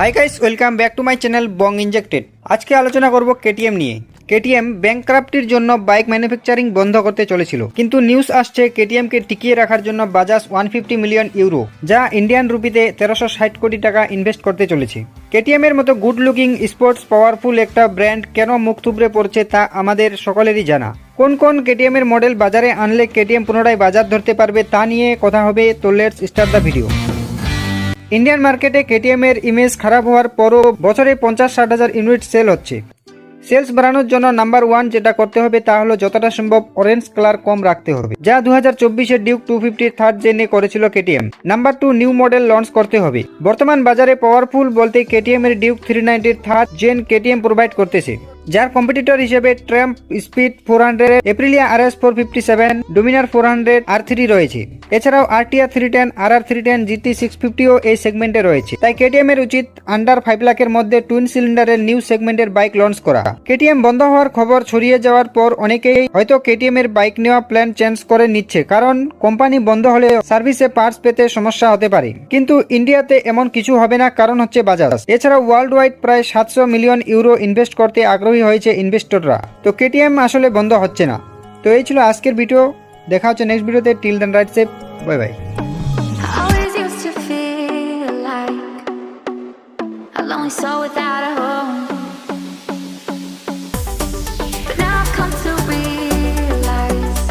Hi guys welcome back to my channel Bong injected আজকে আলোচনা করব কেটিএম নিয়ে। কেটিএম ব্যাংক্রাফটির জন্য বাইক ম্যানুফ্যাকচারিং বন্ধ করতে চলেছিল। কিন্তু নিউজ আসছে কেটিএম কে টিকিয়ে রাখার জন্য Bajaj one fifty million euro যা ইন্ডিয়ান রুপিতে তেরোশো ষাট কোটি টাকা ইনভেস্ট করতে চলেছে। কেটিএম এর মতো গুড লুকিং স্পোর্টস পাওয়ারফুল একটা ব্র্যান্ড কেন মুখ থুবড়ে পড়ছে তা আমাদের সকলেরই জানা। কোন কোন কেটিএম এর মডেল বাজারে আনলে কেটিএম পুনরায় বাজার ধরতে পারবে তা নিয়ে কথা হবে তো let's start the video Indian মার্কেটে কেটিএম এর ইমেজ খারাপ হওয়ার পরও বছরে পঞ্চাশ ষাট হাজার ইউনিট সেল হচ্ছে। সেলস বাড়ানোর জন্য নাম্বার ওয়ান যেটা করতে হবে তা হলো যতটা সম্ভব অরেঞ্জ কালার কম রাখতে হবে, যা দু হাজার চব্বিশের ডিউক টু ফিফটির থার্ড জেনে করেছিল KTM number two new model launch করতে হবে। বর্তমান বাজারে পাওয়ারফুল বলতে কেটিএম এর ডিউক থ্রি নাইনটির থার্ড জেন কেটিএম প্রোভাইড করতেছে, যার কম্পিটিটর হিসেবে Triumph speed four hundred Aprilia R S four fifty seven Dominar four hundred R three রয়েছে। এছাড়াও আরটিআর থ্রি টেন আর R three ten GT six ফিফটিও এই সেগমেন্টে রয়েছে। তাই কেটিএম এর উচিত আন্ডার ফাইভ লাখের মধ্যে টুইন সিলিন্ডারের নিউ সেগমেন্টের বাইক লঞ্চ করা। কেটিএম বন্ধ হওয়ার খবর ছড়িয়ে যাওয়ার পর অনেকেই হয়তো কেটিএম এর বাইক নেওয়া প্ল্যান চেঞ্জ করে নিচ্ছে, কারণ কোম্পানি বন্ধ হলে সার্ভিসে পার্টস পেতে সমস্যা হতে পারে। কিন্তু ইন্ডিয়াতে এমন কিছু হবে না, কারণ হচ্ছে বাজাজ এছাড়া ওয়ার্ল্ড ওয়াইড প্রায় সাতশো মিলিয়ন ইউরো ইনভেস্ট করতে আগ্রহী হয়েছে ইনভেস্টররা তো কেটিএম আসলে বন্ধ হচ্ছে না। তো এই ছিল আজকের ভিডিও দেখা হচ্ছে নেক্সট ভিডিওতে till then right safe bye bye I always used to feel like a lonely soul without a hope.